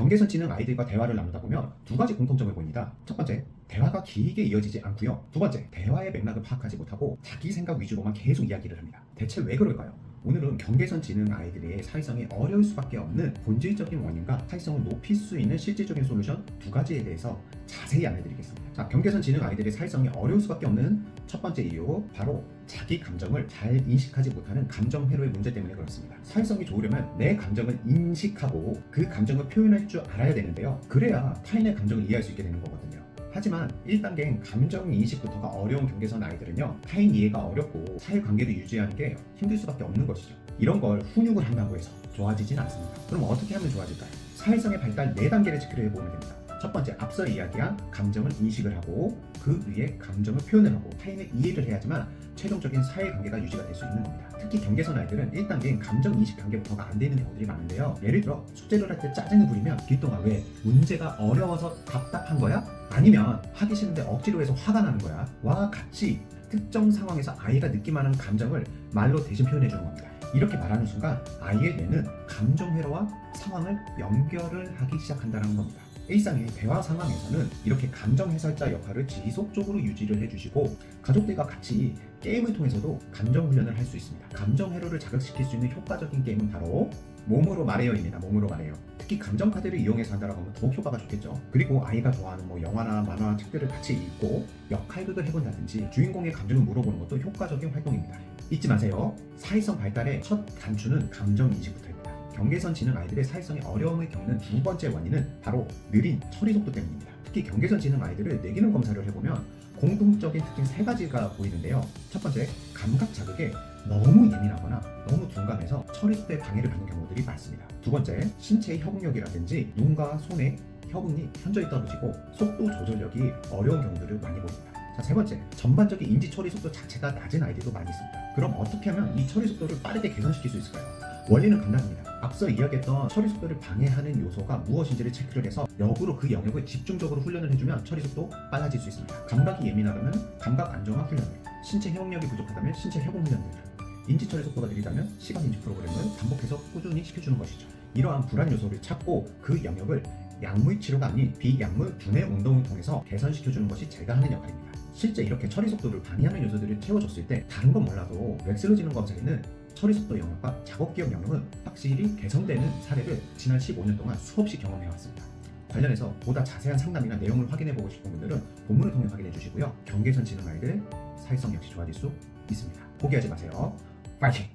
경계선 지능 아이들과 대화를 나누다 보면 두 가지 공통점을 보입니다. 첫 번째, 대화가 길게 이어지지 않고요. 두 번째, 대화의 맥락을 파악하지 못하고 자기 생각 위주로만 계속 이야기를 합니다. 대체 왜 그럴까요? 오늘은 경계선 지능 아이들의 사회성이 어려울 수밖에 없는 본질적인 원인과 사회성을 높일 수 있는 실질적인 솔루션 두 가지에 대해서 자세히 알려드리겠습니다. 자, 경계선 지능 아이들의 사회성이 어려울 수밖에 없는 첫 번째 이유 바로 자기 감정을 잘 인식하지 못하는 감정 회로의 문제 때문에 그렇습니다. 사회성이 좋으려면 내 감정을 인식하고 그 감정을 표현할 줄 알아야 되는데요. 그래야 타인의 감정을 이해할 수 있게 되는 거거든요. 하지만 1단계인 감정 인식부터가 어려운 경계선 아이들은요 타인 이해가 어렵고 사회관계를 유지하는 게 힘들 수밖에 없는 것이죠. 이런 걸 훈육을 한다고 해서 좋아지진 않습니다. 그럼 어떻게 하면 좋아질까요? 사회성의 발달 4단계를 지키려 해보면 됩니다 첫 번째 앞서 이야기한 감정을 인식을 하고 그 위에 감정을 표현을 하고 타인을 이해를 해야지만 최종적인 사회관계가 유지가 될 수 있는 겁니다. 특히 경계선 아이들은 1단계인 감정 인식 단계부터가 안 되는 경우들이 많은데요. 예를 들어 숙제를 할 때 짜증을 부리면 뒷동안 왜 문제가 어려워서 답답한 거야? 아니면 하기 싫은데 억지로 해서 화가 나는 거야? 와 같이 특정 상황에서 아이가 느끼만한 감정을 말로 대신 표현해 주는 겁니다. 이렇게 말하는 순간 아이의 뇌는 감정 회로와 상황을 연결을 하기 시작한다는 겁니다 일상의 대화 상황에서는 이렇게 감정 해설자 역할을 지속적으로 유지를 해주시고 가족들과 같이 게임을 통해서도 감정 훈련을 할 수 있습니다. 감정 회로를 자극시킬 수 있는 효과적인 게임은 바로 몸으로 말해요입니다. 몸으로 말해요. 특히 감정 카드를 이용해서 한다라고 하면 더욱 효과가 좋겠죠. 그리고 아이가 좋아하는 뭐 영화나 만화, 책들을 같이 읽고 역할극을 해본다든지 주인공의 감정을 물어보는 것도 효과적인 활동입니다. 잊지 마세요. 사회성 발달의 첫 단추는 감정 인식부터입니다. 경계선 지능 아이들의 사회성에 어려움을 겪는 두 번째 원인은 바로 느린 처리 속도 때문입니다. 특히 경계선 지능 아이들을 뇌기능 검사를 해보면 공통적인 특징 세 가지가 보이는데요. 첫 번째, 감각 자극에 너무 예민하거나 너무 둔감해서 처리 속도에 방해를 받는 경우들이 많습니다. 두 번째, 신체의 협응력이라든지 눈과 손의 협응이 현저히 떨어지고 속도 조절력이 어려운 경우들을 많이 보입니다. 자, 세 번째, 전반적인 인지 처리 속도 자체가 낮은 아이들도 많이 있습니다. 그럼 어떻게 하면 이 처리 속도를 빠르게 개선시킬 수 있을까요? 원리는 간단합니다. 앞서 이야기했던 처리 속도를 방해하는 요소가 무엇인지를 체크를 해서 역으로 그 영역을 집중적으로 훈련을 해주면 처리 속도 빨라질 수 있습니다. 감각이 예민하다면 감각 안정화 훈련을, 신체 협응력이 부족하다면 신체 협응 훈련을, 인지 처리 속도가 느리다면 시각 인지 프로그램을 반복해서 꾸준히 시켜주는 것이죠. 이러한 불안 요소를 찾고 그 영역을 약물 치료가 아닌 비약물 두뇌 운동을 통해서 개선시켜주는 것이 제가 하는 역할입니다. 실제 이렇게 처리 속도를 방해하는 요소들을 채워줬을 때 다른 건 몰라도 지능 검사에는 처리 속도 영역과 작업 기억 영역은 확실히 개선되는 사례를 지난 15년 동안 수없이 경험해 왔습니다. 관련해서 보다 자세한 상담이나 내용을 확인해 보고 싶은 분들은 본문을 통해 확인해 주시고요. 경계선 지능 아이들 사회성 역시 좋아질 수 있습니다. 포기하지 마세요. 파이팅!